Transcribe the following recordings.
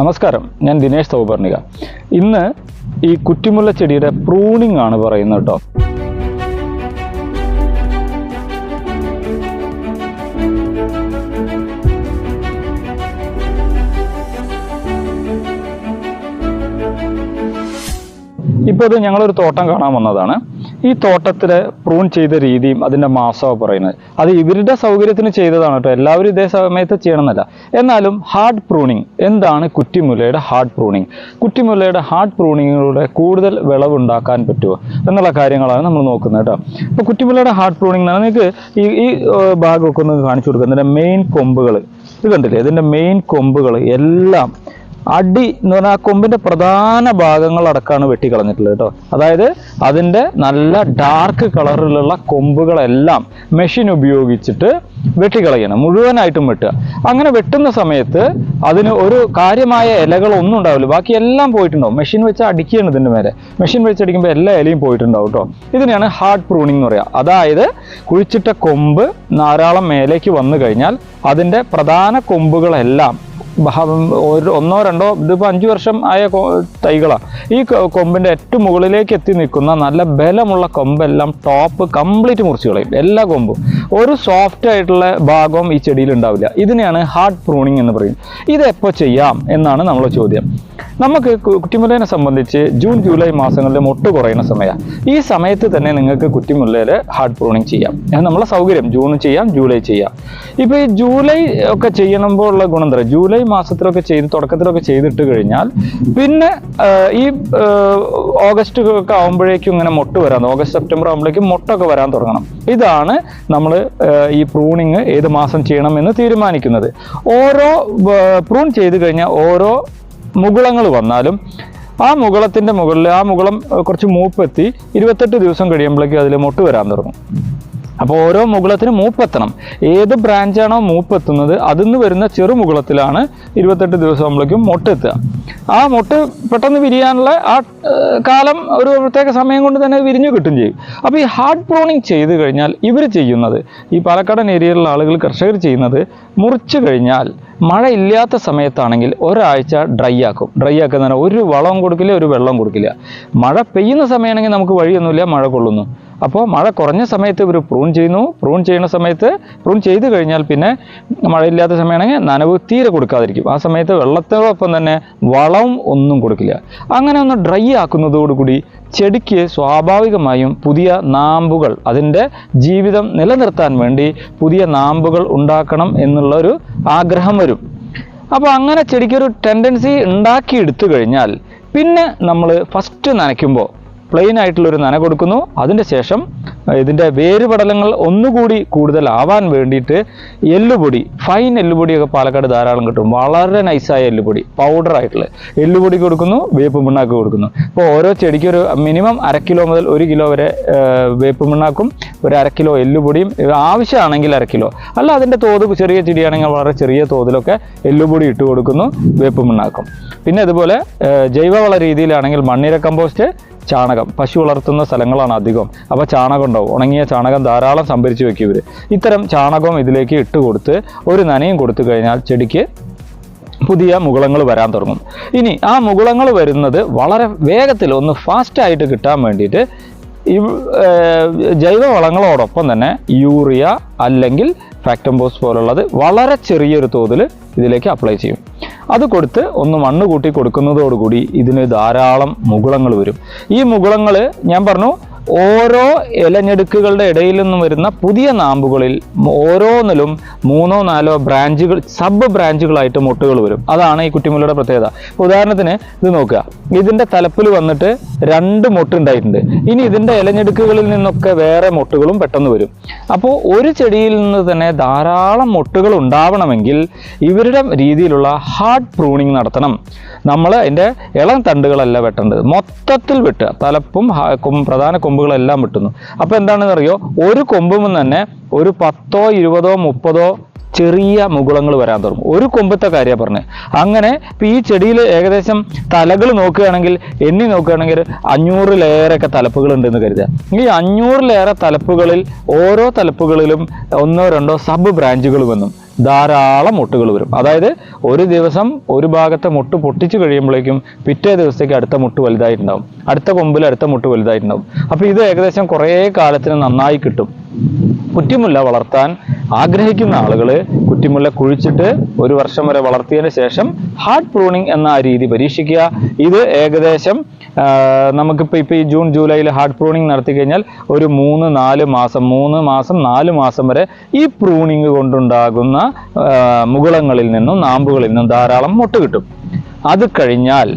നമസ്കാരം ഞാൻ ദിനേശ് സൗപർണിക. ഇന്ന് ഈ കുറ്റിമുല്ല ചെടിയുടെ പ്രൂണിംഗ് ആണ് പറയുന്നത് കേട്ടോ. ഇപ്പോൾ ഇത് ഞങ്ങളൊരു തോട്ടം കാണാൻ വന്നതാണ്. ഈ തോട്ടത്തിൽ പ്രൂൺ ചെയ്ത രീതിയും അതിന്റെ മാസമാണ് പറയുന്നത്. അത് ഇവരുടെ സൗകര്യത്തിന് ചെയ്തതാണ് കേട്ടോ. എല്ലാവരും ഇതേ സമയത്ത് ചെയ്യണമെന്നല്ല. എന്നാലും ഹാർഡ് പ്രൂണിങ് എന്താണ് കുറ്റിമുലയുടെ ഹാർഡ് പ്രൂണിങ് കുറ്റിമുലയുടെ ഹാർഡ് പ്രൂണിങ്ങിലൂടെ കൂടുതൽ വിളവുണ്ടാക്കാൻ പറ്റുമോ? എന്നുള്ള കാര്യങ്ങളാണ് നമ്മൾ നോക്കുന്നത് കേട്ടോ. ഇപ്പോൾ കുറ്റിമുലയുടെ ഹാർഡ് പ്രൂണിങ് എന്നാണ് നിങ്ങൾക്ക് ഈ ഈ ഭാഗമൊക്കെ ഒന്ന് കാണിച്ചു കൊടുക്കുക ഇതിന്റെ മെയിൻ കൊമ്പുകൾ. ഇത് കണ്ടില്ലേ? ഇതിന്റെ മെയിൻ കൊമ്പുകൾ എല്ലാം അടി എന്ന് പറഞ്ഞാൽ ആ കൊമ്പിന്റെ പ്രധാന ഭാഗങ്ങൾ അടക്കമാണ് വെട്ടിക്കളഞ്ഞിട്ടുള്ളത് കേട്ടോ. അതായത് അതിന്റെ നല്ല ഡാർക്ക് കളറിലുള്ള കൊമ്പുകളെല്ലാം മെഷീൻ ഉപയോഗിച്ചിട്ട് വെട്ടിക്കളയണം മുഴുവനായിട്ടും വെട്ടുക. അങ്ങനെ വെട്ടുന്ന സമയത്ത് അതിന് ഒരു കാര്യമായ ഇലകളൊന്നും ഉണ്ടാവില്ല. ബാക്കി എല്ലാം പോയിട്ടുണ്ടാവും. മെഷീൻ വെച്ച് അടിക്കുകയാണ് ഇതിന്റെ മേലെ. മെഷീൻ വെച്ച് അടിക്കുമ്പോൾ എല്ലാ ഇലയും പോയിട്ടുണ്ടാവും കേട്ടോ. ഇതിനെയാണ് ഹാർഡ് പ്രൂണിംഗ് എന്ന് പറയുക അതായത് കുഴിച്ചിട്ട കൊമ്പ് ധാരാളം മേലേക്ക് വന്നു കഴിഞ്ഞാൽ അതിന്റെ പ്രധാന കൊമ്പുകളെല്ലാം ഒന്നോ രണ്ടോ ഇതിപ്പോൾ അഞ്ച് വർഷം ആയ തൈകളാണ് ഈ കൊമ്പിന്റെ ഏറ്റവും മുകളിലേക്ക് എത്തി നിൽക്കുന്ന നല്ല ബലമുള്ള കൊമ്പെല്ലാം ടോപ്പ് കംപ്ലീറ്റ് മുറിച്ച് കളയും എല്ലാ കൊമ്പും. ഒരു സോഫ്റ്റ് ആയിട്ടുള്ള ഭാഗവും ഈ ചെടിയിൽ ഉണ്ടാവില്ല. ഇതിനെയാണ് ഹാർഡ് പ്രൂണിങ് എന്ന് പറയും ഇതെപ്പോൾ ചെയ്യാം എന്നാണ് നമ്മളെ ചോദ്യം. നമുക്ക് കുറ്റിമുല്ലേനെ സംബന്ധിച്ച് ജൂൺ ജൂലൈ മാസങ്ങളിൽ മുട്ട് കുറയുന്ന സമയമാണ്. ഈ സമയത്ത് തന്നെ നിങ്ങൾക്ക് കുറ്റിമുല്ലയിൽ ഹാർഡ് പ്രൂണിങ് ചെയ്യാം. അത് നമ്മളെ സൗകര്യം. ജൂൺ ചെയ്യാം ജൂലൈ ചെയ്യാം. ഇപ്പോൾ ഈ ജൂലൈ ഒക്കെ ചെയ്യണമ്പോൾ ഉള്ള ഗുണം എന്താ? ജൂലൈ മാസത്തിലൊക്കെ ചെയ്ത് തുടക്കത്തിലൊക്കെ ചെയ്തിട്ട് കഴിഞ്ഞാൽ പിന്നെ ഈ ഓഗസ്റ്റ് ഒക്കെ ആകുമ്പോഴേക്കും ഇങ്ങനെ മൊട്ട് വരാൻ ഓഗസ്റ്റ് സെപ്റ്റംബർ ആകുമ്പോഴേക്കും മുട്ടൊക്കെ വരാൻ തുടങ്ങണം. ഇതാണ് നമ്മൾ ഈ പ്രൂണിങ് ഏത് മാസം ചെയ്യണം എന്ന് തീരുമാനിക്കുന്നത്. ഓരോ പ്രൂൺ ചെയ്ത് കഴിഞ്ഞാൽ ഓരോ മുകുളങ്ങൾ വന്നാലും ആ മുകുളത്തിന്റെ മുകളിൽ ആ മുകുളം കുറച്ച് മൂപ്പെത്തി ഇരുപത്തെട്ട് ദിവസം കഴിയുമ്പോഴേക്കും അതിൽ മൊട്ട് വരാൻ തുടങ്ങും. അപ്പോൾ ഓരോ മുകുളത്തിന് മൂപ്പെത്തണം. ഏത് ബ്രാഞ്ചാണോ മൂപ്പെത്തുന്നത് അതിൽ നിന്ന് വരുന്ന ചെറു മുകുളത്തിലാണ് ഇരുപത്തെട്ട് ദിവസം മുട്ട മൊട്ടെത്തുക. ആ മൊട്ട് പെട്ടെന്ന് വിരിയാനുള്ള ആ കാലം ഒരു പ്രത്യേക സമയം കൊണ്ട് തന്നെ വിരിഞ്ഞു കിട്ടും ചെയ്യും. അപ്പോൾ ഈ ഹാർഡ് പ്രോണിങ് ചെയ്ത് കഴിഞ്ഞാൽ ഇവർ ചെയ്യുന്നത് ഈ പാലക്കാടൻ ഏരിയയിലുള്ള ആളുകൾ കർഷകർ ചെയ്യുന്നത് മുറിച്ചു കഴിഞ്ഞാൽ മഴ ഇല്ലാത്ത സമയത്താണെങ്കിൽ ഒരാഴ്ച ഡ്രൈ ആക്കും. ഡ്രൈ ആക്കുന്നതിന് ഒരു വളവും കൊടുക്കില്ല ഒരു വെള്ളം കൊടുക്കില്ല. മഴ പെയ്യുന്ന സമയമാണെങ്കിൽ നമുക്ക് വഴിയൊന്നുമില്ല മഴ കൊള്ളുന്നു. അപ്പോൾ മഴ കുറഞ്ഞ സമയത്ത് ഇവർ പ്രൂൺ ചെയ്യുന്നു. പ്രൂൺ ചെയ്യുന്ന സമയത്ത് പ്രൂൺ ചെയ്ത് കഴിഞ്ഞാൽ പിന്നെ മഴയില്ലാത്ത സമയമാണെങ്കിൽ നനവ് തീരെ കൊടുക്കാതിരിക്കും. ആ സമയത്ത് വെള്ളത്തോടൊപ്പം തന്നെ വളവും ഒന്നും കൊടുക്കില്ല. അങ്ങനെ ഒന്ന് ഡ്രൈ ആക്കുന്നതോടുകൂടി ചെടിക്ക് സ്വാഭാവികമായും പുതിയ നാമ്പുകൾ അതിന്റെ ജീവിതം നിലനിർത്താൻ വേണ്ടി പുതിയ നാമ്പുകൾ ഉണ്ടാക്കണം എന്നുള്ള ഒരു ആഗ്രഹം വരും. അപ്പോൾ അങ്ങനെ ചെടിക്കൊരു ടെൻഡൻസി ഉണ്ടാക്കിയെടുത്തു കഴിഞ്ഞാൽ പിന്നെ നമ്മൾ ഫസ്റ്റ് നനയ്ക്കുമ്പോൾ പ്ലെയിൻ ആയിട്ടുള്ളൊരു നന കൊടുക്കുന്നു. അതിന്റെ ശേഷം ഇതിന്റെ വേരുപടലങ്ങൾ ഒന്നുകൂടി കൂടുതൽ ആവാൻ വേണ്ടിയിട്ട് എല്ലുപൊടി ഫൈൻ എല്ലുപൊടിയൊക്കെ പാലക്കാട് ധാരാളം കിട്ടും. വളരെ നൈസായ എല്ലുപൊടി പൗഡർ ആയിട്ടുള്ള എല്ലുപൊടി കൊടുക്കുന്നു വേപ്പ് പിണ്ണാക്ക് കൊടുക്കുന്നു. ഇപ്പോൾ ഓരോ ചെടിക്ക് ഒരു മിനിമം അര കിലോ മുതൽ ഒരു കിലോ വരെ വേപ്പ് പിണ്ണാക്കും ഒരു അര കിലോ എല്ലുപൊടിയും ആവശ്യമാണെങ്കിൽ അര കിലോ അല്ല അതിന്റെ തോത് ചെറിയ ചെടിയാണെങ്കിൽ വളരെ ചെറിയ തോതിലൊക്കെ എല്ലുപൊടി ഇട്ട് കൊടുക്കുന്നു വേപ്പ് പിണ്ണാക്കും പിന്നെ അതുപോലെ ജൈവവള രീതിയിലാണെങ്കിൽ മണ്ണിര കമ്പോസ്റ്റ് ചാണകം. പശു വളർത്തുന്ന സ്ഥലങ്ങളാണ് അധികം. അപ്പോൾ ചാണകം ഉണ്ടാവും. ഉണങ്ങിയ ചാണകം ധാരാളം സംഭരിച്ചു വെക്കും ഇവർ ഇത്തരം ചാണകം ഇതിലേക്ക് ഇട്ട് കൊടുത്ത് ഒരു നനയും കൊടുത്തു കഴിഞ്ഞാൽ ചെടിക്ക് പുതിയ മുകുളങ്ങൾ വരാൻ തുടങ്ങും. ഇനി ആ മുകുളങ്ങൾ വരുന്നത് വളരെ വേഗത്തിൽ ഒന്ന് ഫാസ്റ്റായിട്ട് കിട്ടാൻ വേണ്ടിയിട്ട് ഈ ജൈവ ജൈവവളങ്ങളോടൊപ്പം തന്നെ യൂറിയ അല്ലെങ്കിൽ ഫാക്ടംബോസ് പോലുള്ളത് വളരെ ചെറിയൊരു തോതിൽ ഇതിലേക്ക് അപ്ലൈ ചെയ്യും. അത് കൊടുത്ത് ഒന്ന് മണ്ണ് കൂട്ടി കൊടുക്കുന്നതോടുകൂടി ഇതിന് ധാരാളം മുകുളങ്ങൾ വരും. ഈ മുകുളങ്ങൾ ഞാൻ പറഞ്ഞു ഓരോ ഇലഞ്ഞെടുക്കുകളുടെ ഇടയിൽ നിന്നും വരുന്ന പുതിയ നാമ്പുകളിൽ ഓരോന്നിലും മൂന്നോ നാലോ ബ്രാഞ്ചുകൾ സബ് ബ്രാഞ്ചുകളായിട്ട് മുട്ടുകൾ വരും. അതാണ് ഈ കുറ്റിമുല്ലയുടെ പ്രത്യേകത. ഉദാഹരണത്തിന് ഇത് നോക്കുക. ഇതിന്റെ തലപ്പിൽ വന്നിട്ട് രണ്ട് മുട്ടുണ്ടായിട്ടുണ്ട്. ഇനി ഇതിന്റെ ഇലഞ്ഞെടുക്കുകളിൽ നിന്നൊക്കെ വേറെ മുട്ടുകളും പെട്ടെന്ന് വരും. അപ്പോൾ ഒരു ചെടിയിൽ നിന്ന് തന്നെ ധാരാളം മുട്ടുകൾ ഉണ്ടാവണമെങ്കിൽ ഇവരുടെ രീതിയിലുള്ള ഹാർഡ് പ്രൂണിങ് നടത്തണം. നമ്മൾ അതിന്റെ ഇളം തണ്ടുകളല്ല വെട്ടേണ്ടത്. മൊത്തത്തിൽ വെട്ടുക. തലപ്പും പ്രധാന കൊമ്പ് കൊമ്പുകളെല്ലാം വെട്ടുന്നു. അപ്പോൾ എന്താണെന്ന് അറിയോ ഒരു കൊമ്പും തന്നെ ഒരു പത്തോ ഇരുപതോ മുപ്പതോ ചെറിയ മുകുളങ്ങൾ വരാൻ തുടങ്ങും. ഒരു കൊമ്പത്തെ കാര്യമാണ് പറഞ്ഞത് അങ്ങനെ ഇപ്പം ഈ ചെടിയിൽ ഏകദേശം തലകൾ നോക്കുകയാണെങ്കിൽ എണ്ണി നോക്കുകയാണെങ്കിൽ അഞ്ഞൂറിലേറെയൊക്കെ തലപ്പുകൾ ഉണ്ടെന്ന് കരുതുക. ഈ അഞ്ഞൂറിലേറെ തലപ്പുകളിൽ ഓരോ തലപ്പുകളിലും ഒന്നോ രണ്ടോ സബ് ബ്രാഞ്ചുകൾ വന്നും. ധാരാളം മുട്ടുകൾ വരും. അതായത് ഒരു ദിവസം ഒരു ഭാഗത്തെ മുട്ട് പൊട്ടിച്ചു കഴിയുമ്പോഴേക്കും പിറ്റേ ദിവസത്തേക്ക് അടുത്ത മുട്ട് വലുതായിട്ടുണ്ടാവും. അടുത്ത കൊമ്പിൽ അടുത്ത മുട്ട് വലുതായിട്ടുണ്ടാവും. അപ്പോൾ ഇത് ഏകദേശം കുറേ കാലത്തിന് നന്നായി കിട്ടും. കുറ്റിമുല്ല വളർത്താൻ ആഗ്രഹിക്കുന്ന ആളുകൾ കുറ്റിമുല്ല കുഴിച്ചിട്ട് ഒരു വർഷം വരെ വളർത്തിയതിന് ശേഷം ഹാർഡ് പ്രൂണിങ് എന്ന രീതി പരീക്ഷിക്കുക. ഇത് ഏകദേശം നമുക്കിപ്പോൾ ഇപ്പോൾ ഈ ജൂൺ ജൂലൈയിൽ ഹാർഡ് പ്രൂണിങ് നടത്തി കഴിഞ്ഞാൽ ഒരു മൂന്ന് നാല് മാസം മൂന്ന് മാസം നാല് മാസം വരെ ഈ പ്രൂണിങ് കൊണ്ടുണ്ടാകുന്ന മുകളങ്ങളിൽ നിന്നും നാമ്പുകളിൽ നിന്നും ധാരാളം മുട്ട കിട്ടും. അത് കഴിഞ്ഞാൽ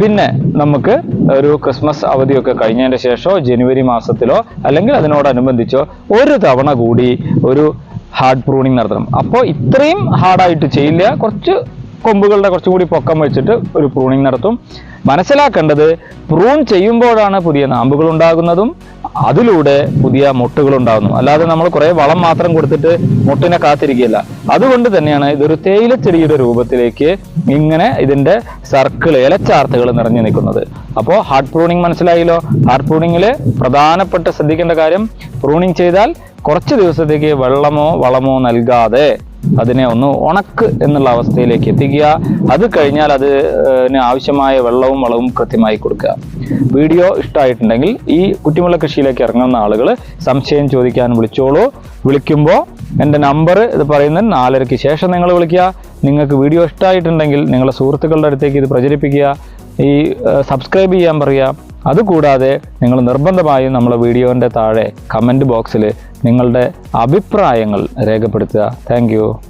പിന്നെ നമുക്ക് ഒരു ക്രിസ്മസ് അവധിയൊക്കെ കഴിഞ്ഞതിന് ശേഷമോ ജനുവരി മാസത്തിലോ അല്ലെങ്കിൽ അതിനോടനുബന്ധിച്ചോ ഒരു തവണ കൂടി ഒരു ഹാർഡ് പ്രൂണിങ് നടത്തണം. അപ്പോൾ ഇത്രയും ഹാർഡായിട്ട് ചെയ്യില്ല. കുറച്ച് കൊമ്പുകളുടെ കുറച്ചും കൂടി പൊക്കം വെച്ചിട്ട് ഒരു പ്രൂണിങ് നടത്തും. മനസ്സിലാക്കേണ്ടത് പ്രൂൺ ചെയ്യുമ്പോഴാണ് പുതിയ നാമ്പുകൾ ഉണ്ടാകുന്നതും അതിലൂടെ പുതിയ മുട്ടുകൾ ഉണ്ടാകുന്നു അല്ലാതെ നമ്മൾ കുറെ വളം മാത്രം കൊടുത്തിട്ട് മുട്ടിനെ കാത്തിരിക്കുകയില്ല. അതുകൊണ്ട് തന്നെയാണ് ഇതൊരു തേയിലച്ചെടിയുടെ രൂപത്തിലേക്ക് ഇങ്ങനെ ഇതിന്റെ സർക്കിൾ ഇലച്ചാർത്തുകൾ നിറഞ്ഞു നിൽക്കുന്നത്. അപ്പോൾ ഹാർഡ് പ്രൂണിങ് മനസ്സിലായല്ലോ? ഹാർഡ് പ്രൂണിങ്ങിൽ പ്രധാനപ്പെട്ട ശ്രദ്ധിക്കേണ്ട കാര്യം പ്രൂണിങ് ചെയ്താൽ കുറച്ച് ദിവസത്തേക്ക് വെള്ളമോ വളമോ നൽകാതെ അതിനെ ഒന്ന് ഉണക്ക് എന്നുള്ള അവസ്ഥയിലേക്ക് എത്തിക്കുക. അത് കഴിഞ്ഞാൽ അത് അതിന് ആവശ്യമായ വെള്ളവും വളവും കൃത്യമായി കൊടുക്കുക. വീഡിയോ ഇഷ്ടമായിട്ടുണ്ടെങ്കിൽ ഈ കുറ്റിമുള്ള കൃഷിയിലേക്ക് ഇറങ്ങുന്ന ആളുകൾ സംശയം ചോദിക്കാൻ വിളിച്ചോളൂ. വിളിക്കുമ്പോൾ എന്റെ നമ്പർ ഇത് പറയുന്നത് നാലരയ്ക്ക് ശേഷം നിങ്ങൾ വിളിക്കുക. നിങ്ങൾക്ക് വീഡിയോ ഇഷ്ടമായിട്ടുണ്ടെങ്കിൽ നിങ്ങളുടെ സുഹൃത്തുക്കളുടെ അടുത്തേക്ക് ഇത് പ്രചരിപ്പിക്കുക. ഈ സബ്സ്ക്രൈബ് ചെയ്യാൻ പറയുക. അതുകൂടാതെ നിങ്ങൾ നിർബന്ധമായും നമ്മളെ വീഡിയോന്റെ താഴെ കമന്റ് ബോക്സിൽ നിങ്ങളുടെ അഭിപ്രായങ്ങൾ രേഖപ്പെടുത്തുക. താങ്ക്